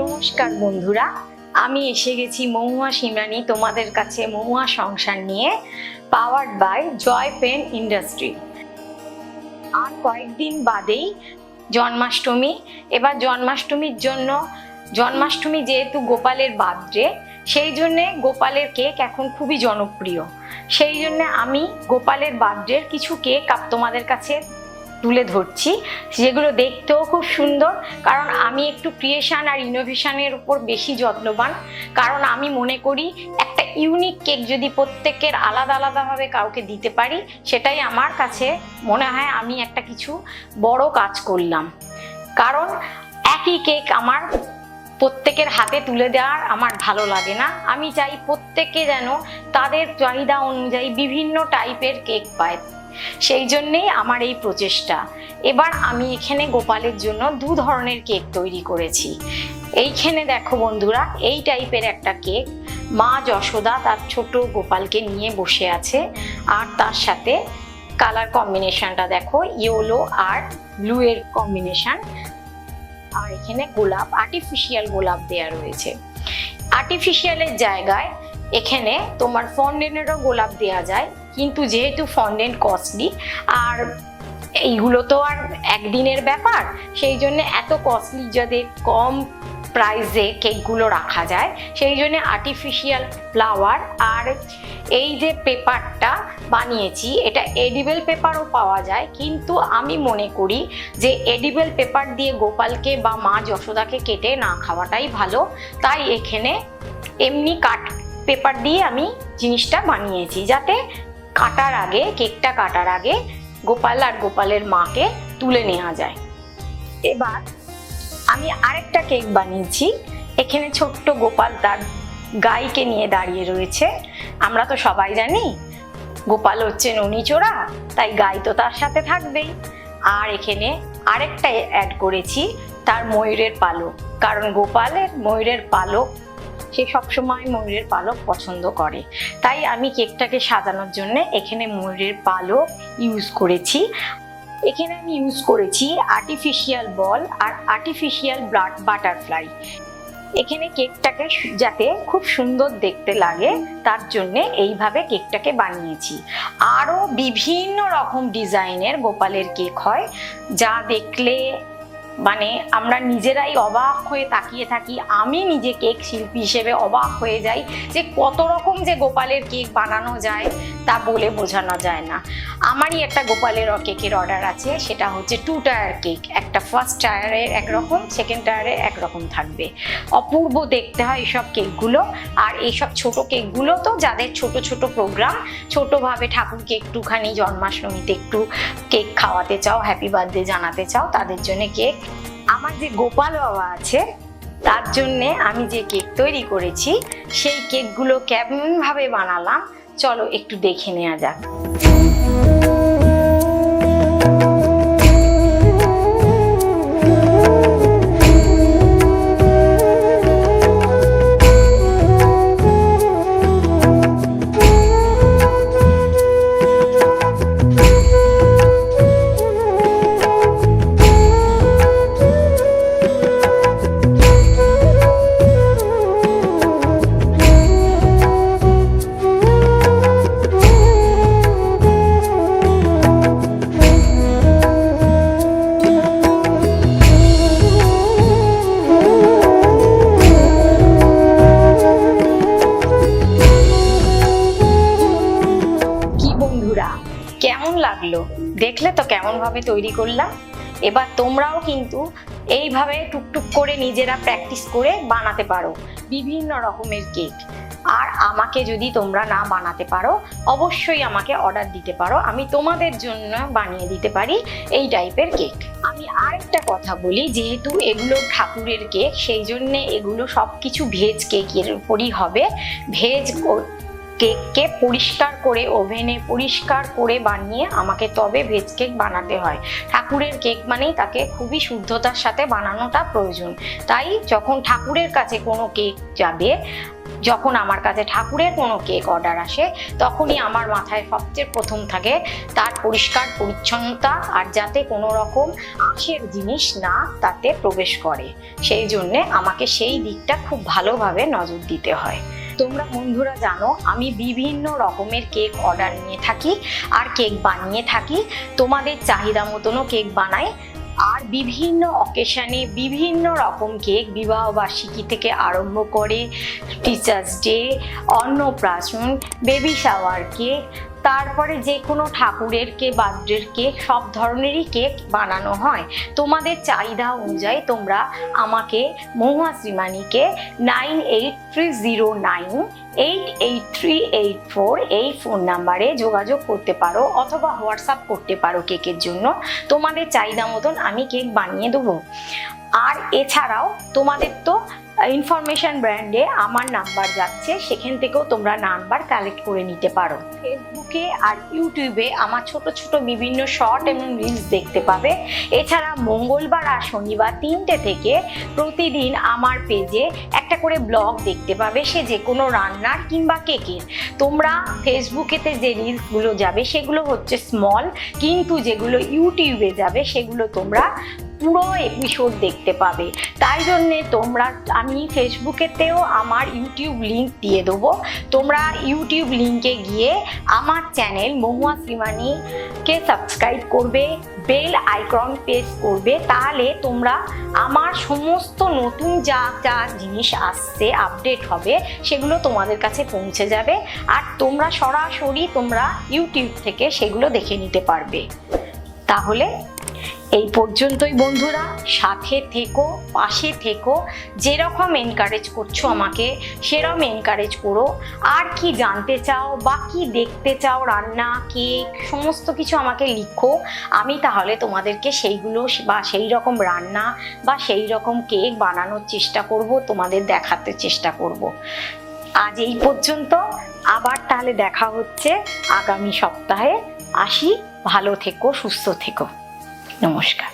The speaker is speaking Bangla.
নমস্কার বন্ধুরা, আমি এসে গেছি মহুয়া সিমরানি তোমাদের কাছে মহুয়া সংসার নিয়ে powered by Joy pen industry আর কয়েকদিন বাদেই জন্মাষ্টমী, এবার জন্মাষ্টমীর জন্য, জন্মাষ্টমী যেহেতু গোপালের বার্থডে, সেই জন্যে গোপালের কেক এখন খুবই জনপ্রিয়। সেই জন্য আমি গোপালের বার্থডের কিছু কেক তোমাদের কাছে তুলে ধরছি। যেগুলো দেখতেও খুব সুন্দর, কারণ আমি একটু ক্রিয়েশান আর ইনোভেশানের উপর বেশি যত্নবান। কারণ আমি মনে করি, একটা ইউনিক কেক যদি প্রত্যেকের আলাদা আলাদাভাবে কাউকে দিতে পারি, সেটাই আমার কাছে মনে হয় আমি একটা কিছু বড় কাজ করলাম। কারণ একই কেক আমার প্রত্যেকের হাতে তুলে দেওয়ার আমার ভালো লাগে না। আমি চাই প্রত্যেকে যেন তাদের চাহিদা অনুযায়ী বিভিন্ন টাইপের কেক পায়। সেই জন্যেই আমার এই প্রচেষ্টা। এবার আমি এখানে গোপালের জন্য দু ধরনের কেক তৈরি করেছি। এইখানে দেখো বন্ধুরা, এই টাইপের একটা কেক। মা যশোদা তার ছোট গোপালকে নিয়ে বসে আছে। আর তার সাথে কালার কম্বিনেশনটা দেখো, ইয়েলো আর ব্লু এর কম্বিনেশন। আর এখানে গোলাপ আর্টিফিশিয়াল গোলাপ দেয়া রয়েছে। আর্টিফিশিয়ালের জায়গায় এখানে তোমার ফন্ডেন্টেরও গোলাপ দেয়া যায়, কিন্তু যেহেতু ফন্ডেন্ট কস্টলি আর এইগুলো তো আর একদিনের ব্যাপার। সেই জন্য এত কস্টলি যাতে কম প্রাইসে কেকগুলো রাখা যায়, সেই জন্য আর্টিফিশিয়াল ফ্লাওয়ার আর এই যে পেপারটা বানিয়েছি, এটা এডিবেল পেপারও পাওয়া যায়। কিন্তু আমি মনে করি যে এডিবেল পেপার দিয়ে গোপালকে বা মা যশোদাকে কেটে না খাওয়াটাই ভালো। তাই এখানে এমনি কাট পেপার দিয়ে আমি জিনিসটা বানিয়েছি, যাতে কাটার আগে কেকটা কাটার আগে গোপাল আর গোপালের মাকে তুলে নেওয়া যায়। এবার আমি আরেকটা কেক বানিয়েছি। এখানে ছোট্ট গোপাল তার গাইকে নিয়ে দাঁড়িয়ে রয়েছে। আমরা তো সবাই জানি, গোপাল হচ্ছে ননিচোরা, তাই গাই তো তার সাথে থাকবেই। আর এখানে আরেকটা অ্যাড করেছি, তার ময়ূরের পালক। কারণ গোপালের ময়ূরের পালক সে সবসময় ময়ূরের পালক পছন্দ করে। তাই আমি কেকটাকে সাজানোর জন্য এখানে ময়ূরের পালক ইউজ করেছি। এখানে আমি ইউজ করেছি আর্টিফিশিয়াল বল আর আর্টিফিশিয়াল ব্লাড বাটারফ্লাই এখানে কেকটাকে যাতে খুব সুন্দর দেখতে লাগে, তার জন্য এইভাবে কেকটাকে বানিয়েছি। আরও বিভিন্ন রকম ডিজাইনের গোপালের কেক হয়, যা দেখলে মানে আমরা নিজেরাই অবাক হয়ে তাকিয়ে থাকি, আমি নিজে কেক শিল্পী হিসেবে অবাক হয়ে যাই যে কত রকম যে গোপালের কেক বানানো যায় তা বলে বোঝানো যায় না। আমারই একটা গোপালের কেকের অর্ডার আছে, সেটা হচ্ছে টু টায়ার কেক একটা ফার্স্ট টায়ারের একরকম সেকেন্ড টায়ারে একরকম থাকবে। অপূর্ব দেখতে হয় এইসব কেকগুলো, আর এইসব ছোট কেকগুলো তো যাদের ছোট ছোট প্রোগ্রাম ছোটোভাবে ঠাকুরকে একটুখানি জন্মাষ্টমীতে একটু কেক খাওয়াতে চাও হ্যাপি বার্থডে জানাতে চাও, তাদের জন্য কেক আমার যে গোপাল বাবা আছে, তার জন্যে আমি যে কেক তৈরি করেছি, সেই কেকগুলো কেমনভাবে বানালাম, চলো একটু দেখে নেওয়া যাক। লাগল। দেখলে তো কেমন ভাবে তৈরি করলাম। এবার তোমরাও কিন্তু এইভাবে টুকটুক করে নিজেরা প্র্যাকটিস করে বানাতে পারো বিভিন্ন রকমের কেক। আর আমাকে যদি তোমরা না বানাতে পারো, অবশ্যই আমাকে অর্ডার দিতে পারো। আমি তোমাদের জন্য বানিয়ে দিতে পারি এই টাইপের কেক। আমি আরেকটা কথা বলি, যেহেতু এগুলো ঠাকুরের কেক, সেই জন্য এগুলো সব কিছু ভেজ কেকের উপরই হবে। ভেজ কেককে পরিষ্কার করে, ওভেনে পরিষ্কার করে বানিয়ে আমাকে তবে ভেজ কেক বানাতে হয়। ঠাকুরের কেক মানেই তাকে খুবই শুদ্ধতার সাথে বানানোটা প্রয়োজন। তাই যখন ঠাকুরের কাছে কোনো কেক যাবে, যখন আমার কাছে ঠাকুরের কোনো কেক অর্ডার আসে, তখনই আমার মাথায় সবচেয়ে প্রথম থাকে তার পরিষ্কার পরিচ্ছন্নতা আর যাতে কোনো রকম আঁশের জিনিস না তাতে প্রবেশ করে। সেই জন্যে আমাকে সেই দিকটা খুব ভালোভাবে নজর দিতে হয়। তোমরা বন্ধুরা জানো, আমি বিভিন্ন রকমের কেক অর্ডার নিয়ে থাকি আর কেক বানিয়ে থাকি। তোমাদের চাহিদা মতনও কেক বানাই। আর বিভিন্ন অকেশানে বিভিন্ন রকম কেক বিবাহবার্ষিকী থেকে আরম্ভ করে teachers day Annaprashan baby shower cake তারপরে যে কোনো ঠাকুরের কেক বার্থডের কেক, সব ধরনেরই কেক বানানো হয়। তোমাদের চাহিদা অনুযায়ী তোমরা আমাকে Mahua শ্রীমানিকে nine eight three zero nine eight eight three eight four এই ফোন নাম্বারে যোগাযোগ করতে পারো অথবা হোয়াটসঅ্যাপ করতে পারো কেকের জন্য। তোমাদের চাহিদা মতন আমি কেক বানিয়ে দেবো। আর এছাড়াও তোমাদের তো ইনফরমেশন ব্র্যান্ডে আমার নাম্বার যাচ্ছে, সেখান থেকেও তোমরা নাম্বার কালেক্ট করে নিতে পারো। ফেসবুকে আর ইউটিউবে আমার ছোট ছোট বিভিন্ন শর্ট এবং রিলস দেখতে পাবে। এছাড়া মঙ্গলবার আর শনিবার তিনটে থেকে প্রতিদিন আমার পেজে একটা করে ব্লগ দেখতে পাবে, সে যে কোনো রান্নার কিংবা কেকের। তোমরা ফেসবুকেতে যে রিলসগুলো যাবে, সেগুলো হচ্ছে স্মল কিন্তু যেগুলো ইউটিউবে যাবে, সেগুলো তোমরা পুরো এপিসোড দেখতে পাবে। তাই জন্যে তোমরা, আমি ফেসবুকেতেও আমার ইউটিউব লিংক দিয়ে দেবো। তোমরা ইউটিউব লিংকে গিয়ে আমার চ্যানেল মহুয়া শ্রীমানিকে সাবস্ক্রাইব করবে বেল আইকন প্রেস করবে, তাহলে তোমরা আমার সমস্ত নতুন যা যা জিনিস আসছে আপডেট হবে, সেগুলো তোমাদের কাছে পৌঁছে যাবে। আর তোমরা সরাসরি তোমরা ইউটিউব থেকে সেগুলো দেখে নিতে পারবে। তাহলে এই পর্যন্তই বন্ধুরা, সাথে থেকো, পাশে থেকো, যেরকম এনকারেজ করছ আমাকে সেরকম এনকারেজ করো। আর কি জানতে চাও বা কি দেখতে চাও, রান্না, কেক, সমস্ত কিছু আমাকে লিখো। আমি তাহলে তোমাদেরকে সেইগুলো বা সেই রকম রান্না বা সেই রকম কেক বানানোর চেষ্টা করব, তোমাদের দেখাতে চেষ্টা করব। আজ এই পর্যন্ত, আবার তাহলে দেখা হচ্ছে আগামী সপ্তাহে। আসি, ভালো থেকো, সুস্থ থেকো। নমস্কার।